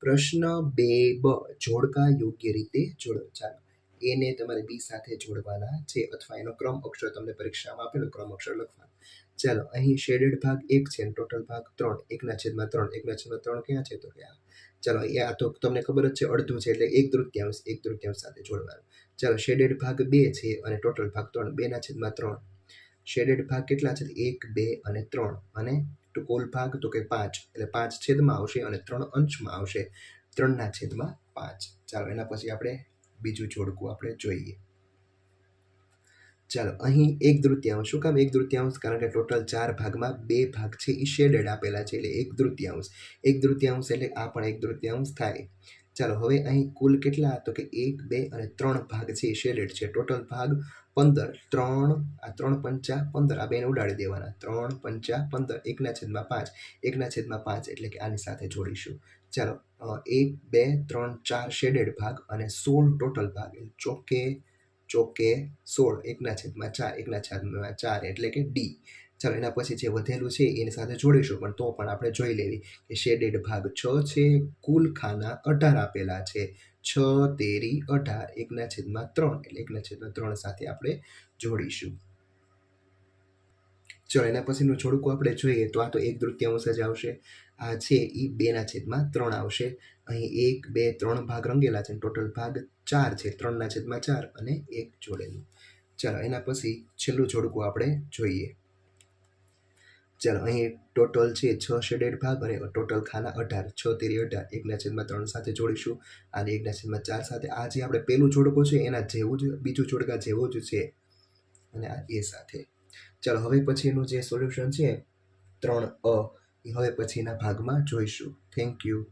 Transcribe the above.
પ્રશ્ન બે બ જોડકા યોગ્ય રીતે જોડો. ચાલો, એને તમારે બી સાથે જોડવાના છે અથવા એનો ક્રમ અક્ષર તમને પરીક્ષામાં આપેલો, ક્રમ અક્ષર લખવાનો. ચાલો, અહીં શેડેડ ભાગ એક છે ટોટલ ભાગ ત્રણ. એકના છેદમાં ત્રણ. એકના છેદમાં ત્રણ ક્યાં છે? તો કે આ. ચાલો એ આ તો તમને ખબર જ છે, અડધું છે એટલે એક તૃતીયાંશ એક તૃતીયાંશ સાથે જોડવાનું. ચાલો શેડેડ ભાગ બે છે અને ટોટલ ભાગ ત્રણ. બેના છેદમાં ત્રણ. શેડેડ ભાગ કેટલા છે? એક, બે અને ત્રણ. અને કુલ ભાગ તો કે પાંચ. એટલે પાંચ છેદમાં આવશે અને ત્રણ અંશમાં આવશે. ત્રણના છેદમાં પાંચ. ચાલો, એના પછી આપણે બીજું જોડકું આપણે જોઈએ. ચાલો, અહીં એક તૃતીયાંશ. શું કામ એક તૃતીયાંશ? કારણ કે ટોટલ ચાર ભાગમાં બે ભાગ છે એ શેડેડ આપેલા છે, એટલે એક તૃતીયાંશ. એક તૃતીયાંશ એટલે આ પણ એક તૃતીયાંશ થાય. ચાલો, હવે અહીં કુલ કેટલા તો કે એક, બે અને ત્રણ ભાગ છે એ શેડેડ છે. ટોટલ ભાગ પંદર, ત્રણ, આ ત્રણ પંચા પંદર, આ બેને ઉડાડી દેવાના. ત્રણ પંચા પંદર, એકના છેદમાં પાંચ, એકના છેદમાં પાંચ એટલે કે આની સાથે જોડીશું. ચાલો એક, બે, ત્રણ, ચાર શેડેડ ભાગ અને સોળ ટોટલ ભાગ. એટલે ચોકે ચોકે સોળ, એકના છેદમાં ચાર, એકના છેદમાં ચાર એટલે કે ડી. ચાલો એના પછી જે વધેલું છે એની સાથે જોડીશું, પણ તો પણ આપણે જોઈ લેવી કે શેડેડ ભાગ છ છે, કુલ ખાના અઢાર આપેલા છે. છ, તેરી, અઢાર, એકના છેદમાં ત્રણ, એટલે એકના છેદમાં ત્રણ સાથે આપણે જોડીશું. ચલો એના પછીનું જોડકું આપણે જોઈએ તો આ તો એક તૃતીયાંશ જ આવશે. આ છે એ બેના છેદમાં ત્રણ આવશે. અહીં એક, બે, ત્રણ ભાગ રંગેલા છે ટોટલ ભાગ ચાર છે. ત્રણના છેદમાં ચાર અને એક જોડેલું. ચાલો એના પછી છેલ્લું જોડકું આપણે જોઈએ. ચાલો, અહીં ટોટલ છે છ શેડેડ ભાગ અને ટોટલ ખાના અઢાર. છ તેરી અઢાર, એકના છેદમાં ત્રણ સાથે જોડીશું અને એકના છેદમાં ચાર સાથે. આ જે આપણે પેલું જોડકો છે, એના જેવું જ, બીજું જોડકા જેવું જ છે. અને આ એ સાથે. ચાલો, હવે પછીનું જે સોલ્યુશન છે, ત્રણ અ, એ હવે પછીના ભાગમાં જોઈશું. Thank you